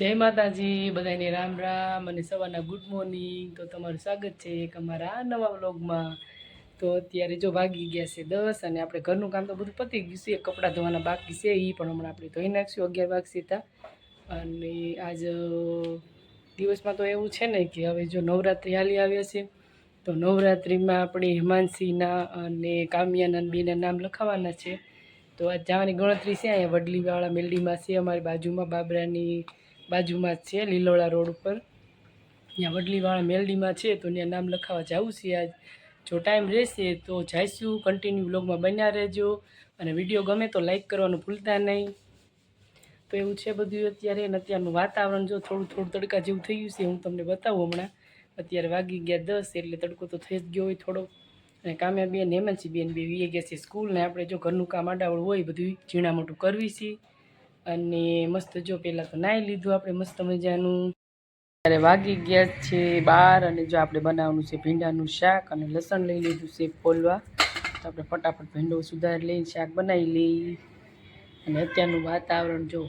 જય માતાજી બધાને રામ રામ અને સવારના ગુડ મોર્નિંગ તો તમારું સ્વાગત છે એક અમારા નવા વ્લોગમાં તો અત્યારે જો ભાગી ગયા છે દસ અને આપણે ઘરનું કામ તો બધું પતી ગયું છે. કપડાં ધોવાના બાકી છે એ પણ હમણાં આપણે ધોઈ નાખશું, અગિયાર વાગશે તા. અને આજ દિવસમાં તો એવું છે ને કે હવે જો નવરાત્રિ હાલી આવ્યા છે, તો નવરાત્રિમાં આપણે હિમાંશીના અને કામ્યાનંદ બેના નામ લખાવવાના છે. તો આ જવાની ગણતરી છે, અહીંયા વડલીવાળા મેલડીમાં છે, અમારી બાજુમાં બાબરાની બાજુમાં જ છે, લીલોડા રોડ ઉપર. ત્યાં વડલીવાળા મેલડીમાં છે, તો ત્યાં નામ લખાવવા જવું છે આજ. જો ટાઈમ રહેશે તો જઈશું કન્ટિન્યુ બ્લોગમાં બન્યા રહેજો. અને વીડિયો ગમે તો લાઈક કરવાનું ભૂલતા નહીં. તો એવું છે બધું અત્યારે. અને અત્યારનું વાતાવરણ જો થોડું થોડું તડકા જેવું થઈ ગયું છે, હું તમને બતાવું હમણાં. અત્યારે વાગી ગયા દસ, એટલે તડકો તો થઈ જ ગયો હોય થોડો. અને કામ્યા બેન, હેમંતસિંહ બેન બે વીએ ગયા છે સ્કૂલ ને આપણે જો ઘરનું કામ આડાવડ હોય બધું ઝીણા મોટું કરવી છે. અને મસ્ત જો પહેલાં તો નાહી લીધું આપણે મસ્ત મજાનું. ત્યારે વાગી ગયા છે બાર અને જો આપણે બનાવવાનું છે ભીંડાનું શાક અને લસણ લઈ લીધું છે ફોલવા. તો આપણે ફટાફટ ભીંડો સુધારી લઈને શાક બનાવી લઈ. અને અત્યારનું વાતાવરણ જો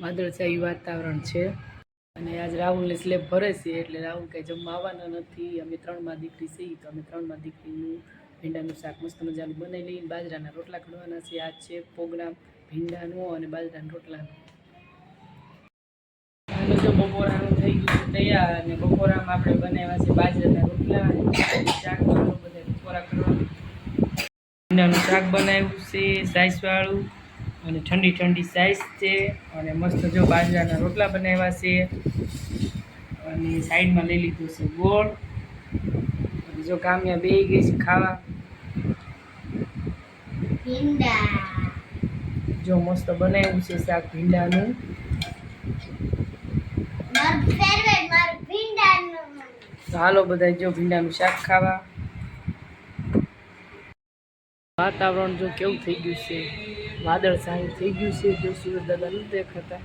વાદળછાયું વાતાવરણ છે. અને આજ રાહુલને સ્લેબ ભરે છે એટલે રાહુલ કંઈ જમવા આવવાના નથી. અમે ત્રણમાં દીકરી છીએ, તો અમે ત્રણમાં દીકરીનું ભીંડાનું શાક મસ્ત મજાનું બનાવી લઈને બાજરાના રોટલા ખડવાના છે. આજ છે પ્રોગ્રામ. ભીંડાનો અને બાજરાના રોટલાનો. જો બપોરાનું થઈ ગયું તૈયાર અને બપોરામાં આપણે બનાવ્યા છે બાજરાના રોટલા શાક બધા બપોરા કરવાનું. ભીંડાનું શાક બનાવ્યું છે સાઈસવાળું અને ઠંડી ઠંડી સાઈઝ છે અને મસ્ત જો બાજરાના રોટલા બનાવ્યા છે. અને સાઈડમાં લઈ લીધું છે ગોળ. જો કામ્યા બે ગઈ છે ખાવા. જો મસ્ત બનાવ્યું છે શાક ભીંડાનું. હાલો બધા જો ભીંડાનું શાક ખાવા. વાતાવરણ જો કેવું થઈ ગયું છે? વાદળ સારું થઈ ગયું છે જો સુરત દાદા નથી દેખાતા.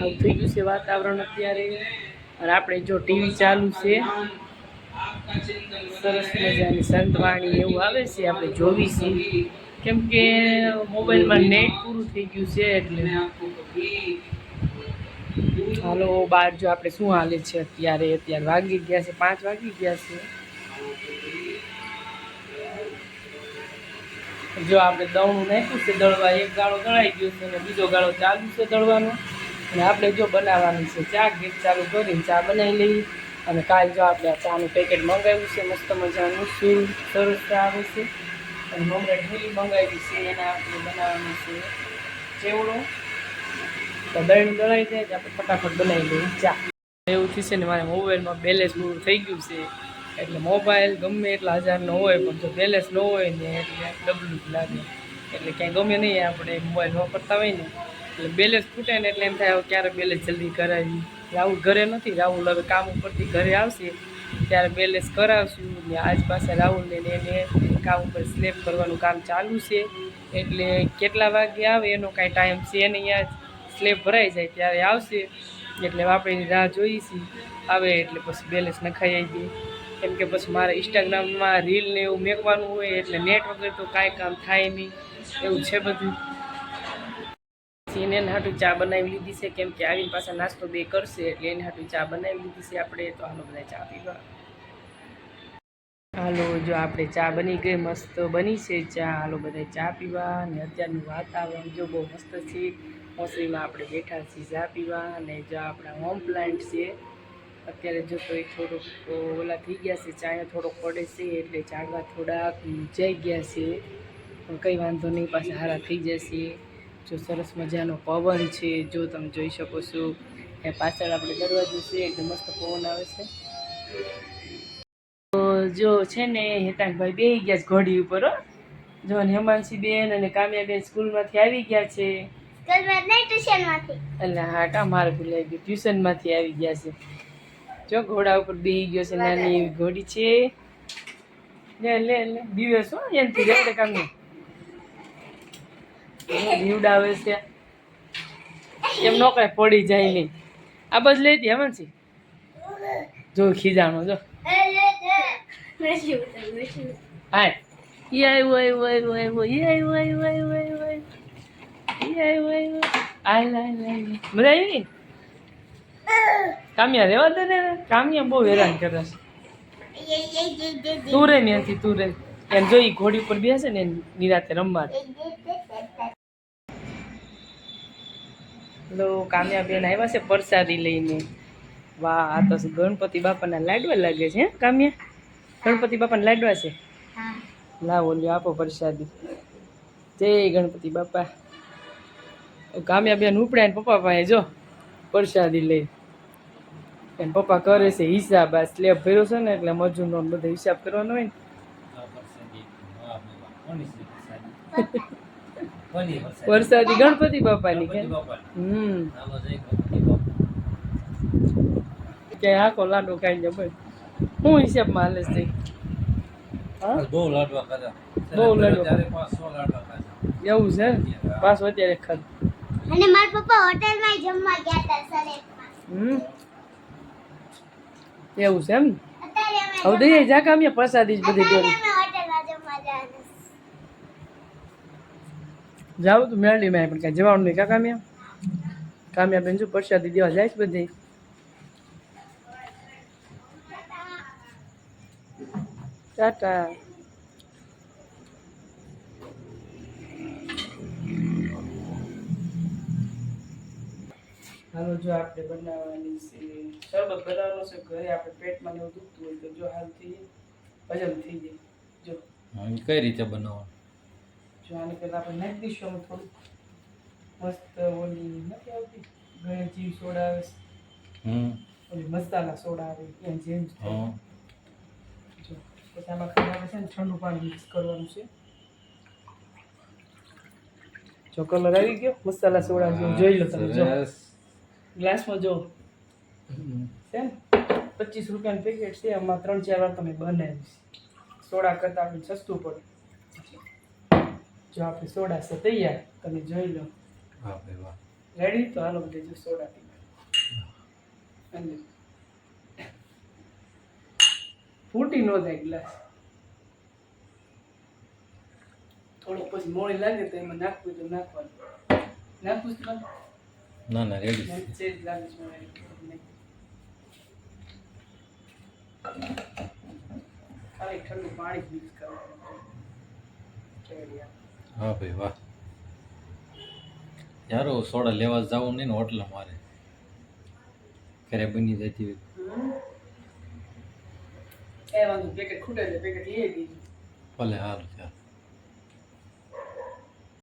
આવું થઈ ગયું છે વાતાવરણ અત્યારે. અને આપણે જો ટીવી ચાલુ છે. સરસ મજાની સંતવાણી એવું આવે છે, આપણે જોવી કેમ કે મોબાઈલમાં નેટ પૂરું થઈ ગયું છે એટલે. હાલો, બાર જો આપણે શું હાલે છે અત્યારે? અત્યારે વાગી ગયા છે, પાંચ વાગી ગયા છે. જો આપણે દળનું નાખ્યું છે, દળવા એક ગાળો દળાઈ ગયો છે અને બીજો ગાળો ચાલુ છે દળવાનો. અને આપણે જો બનાવવાનું છે, ચા ગેસ ચાલુ કરીને ચા બનાવી લઈએ. અને કાલ જો આપણે ચાનું પેકેટ મંગાવ્યું છે, મસ્ત મજાનું સીલ સરસ આવે છે. અને મમરા ઢોલી મંગાવી છે, એના આપણે બનાવવાનું છે. ચેવડો? તો દહીં દળાઈ જાય આપણે ફટાફટ બનાવી લઈએ. ચા. એવું થશે ને મારે મોબાઈલમાં બેલેન્સ પૂરું થઈ ગયું છે. એટલે મોબાઈલ ગમે એટલા હજારનો હોય, પણ જો બેલેન્સ ન હોય ને એટલે ડબલું જ લાગે. એટલે ક્યાંય ગમે નહીં, આપણે મોબાઈલ વાપરતા હોય ને, એટલે બેલેન્સ ખૂટે ને એટલે એમ થાય ક્યારે બેલેન્સ જલ્દી કરાવી રાહુલ ઘરે નથી, રાહુલ હવે કામ ઉપરથી ઘરે આવશે, ત્યારે બેલેન્સ કરાવશું ને આજ પાસે રાહુલને એને કામ ઉપર સ્લેબ કરવાનું કામ ચાલુ છે, એટલે કેટલા વાગે આવે એનો કાંઈ ટાઈમ છે નહીં આજ. સ્લેબ ભરાઈ જાય ત્યારે આવશે, એટલે આપણે રાહ જોઈ છીએ આવે એટલે પછી બેલેન્સ નખાઈ આવી કેમ કે પછી મારે ઇન્સ્ટાગ્રામમાં રીલ ને એવું મેકવાનું હોય એટલે નેટ વગર તો કાંઈ કામ થાય નહીં. એવું છે બધું. પછી એને એના હાટું ચા બનાવી લીધી છે, કેમ કે આવીને પાછા નાસ્તો બે કરશે એટલે એને હાટું ચા બનાવી લીધી છે આપણે. તો હાલો બધા ચા પીવા. હાલો, જો આપણે ચા બની ગઈ, મસ્ત બની છે ચા. હાલો બધા ચા પીવા અને અત્યારનું વાતાવરણ જો બહુ મસ્ત છે. મોસરીમાં આપણે બેઠા છીએ ચા પીવા અને જો આપણા હોમ પ્લાન્ટ છે અત્યારે જો તો એ થોડુંક ઓલા થઈ ગયા છે ચાયા થોડોક પડે છે એટલે ઝાડવા થોડાક જઈ ગયા છે. પણ કંઈ વાંધો નહીં પાછા હારા થઈ જશે. જો સરસ મજાનો પવન છે જો તમે જોઈ શકો છો. એ પાછળ આપણે દરવાજો છે એટલે મસ્ત પવન આવે છે. તો જો છે ને હેતાંકભાઈ બેસી ગયા છે ઘોડી ઉપર હો. જો ને હેમાંશી બેન અને કામ્યાબેન સ્કૂલમાંથી આવી ગયા છે. એટલે હા કા મારે ભૂલાઈ ગયું. ટ્યુશનમાંથી આવી ગયા છે. જો ઘોડા ઉપર બેહી ગયો છે નાની એવી ઘોડી છે. લે લે લે દીવે શું? એનથી રે કામ દીવડાવે છે. એમ નો કાંઈ પડી જાય નહીં. આ બસ લઈ હતી હેમંતસિંહ જો ખીજાણો જો. હાય. ઈ આવ્યો આવ્યો આવ્યો આવ્યો ઈ આવ્યો આવ્યો આવ્યો આવ્યો ઈ આવ્યો આવ્યો આય લાય લાય મજા આવી કામ્યા રેવા દે ને કામ્યા બહુ હેરાન કરે છે. તું રે ત્યાંથી તું રે. એને જોઈ ઘોડી ઉપર બેસે ને નિરાતે રમવા લો, કામ્યા બેન આવ્યા છે પ્રસાદી લઈને. વાહ, આ તો ગણપતિ બાપાના લાડવા લાગે છે કામ્યા? ગણપતિ બાપાના લાડવા છે? લાવો લ્યો આપો પ્રસાદી. જય ગણપતિ બાપા. કામ્યા બેન ઉપડ્યા પપ્પા પાસે જો પ્રસાદી લઈ એને પપ્પા કરે છે હિસાબ આ સ્લેબ ભર્યો છે ને એટલે મજૂરનો બધો હિસાબ કરવાનો હોય ને. વરસાદી ગણપતિ બાપાની કે? હમ. કે આખો લાડો ખાઈ જાય ભાઈ હું હિસાબમાં હાલે છે? બહુ લાડવા ખાધા. બહુ લાડવા એવું છે? પાછો અત્યારે ખાધું. અને મારા પપ્પા હોટેલમાં જમવા ગયા હતા સરેકમાં હમ? એવું છે એમ? હવે દઈએ જા કામ્યા પ્રસાદી જ બધી દોરી. જાવ તું મેળવી માં પણ કાંઈ જવાનું નહીં કા કામ્યા? કામ્યા બેન જો પ્રસાદી દેવા જાય છે બધી. ટાટા. હાલો જો આપણે બનાવવાની છે શરબત બનાવવાનું છે ઘરે આપણે પેટમાં ને એવું દુખતું હોય તો જો હાલથી હજમ થઈ જાય. જો. કઈ રીતે બનાવવાનું? જો આને પહેલાં આપણે નાખી દઈશું અમે થોડું મસ્ત ઓલી નથી આવતી? ઘરે જીવ સોડા આવે. ઓલી મસાલા સોડા આવે એમ જેમ જ પછી આમાં ખાવા છે ને ઠંડુ પાણી મિક્સ કરવાનું છે. જો કલર આવી ગયો મસાલા સોડા જેવો જોઈ લો તમે જો. ગ્લાસમાં જો. છે ને? પચીસ રૂપિયાનું પેકેટ છે એમાં ત્રણ ચાર વાર તમે બનાવીશ. સોડા કરતાં આપણે સસ્તું પડે. જો આપણે સોડા છે તૈયાર તમે જોઈ લો. રેડી તો હાલો બધે જો સોડા પી અને ફૂટી ન જાય ગ્લાસ. થોડુંક પછી મોડી લાગે તો એમાં નાખવું તો નાખવાનું. નાખવું જ? ના ના રેડી છે નાખ- સેજ લાગે છે મોડી. નહીં. ખાલી ઠંડુ પાણી જ મિક્સ કરવાનું રેડી આ. હા ભાઈ વાહ યારો સોડા લેવા જવું નહીં ને હોટલ મારે ઘરે બની જતી હોય હમ. એ વાંધો પેકેટ ખૂટે એટલે પેકેટ લઈ આવી ભલે હાલ ચાલ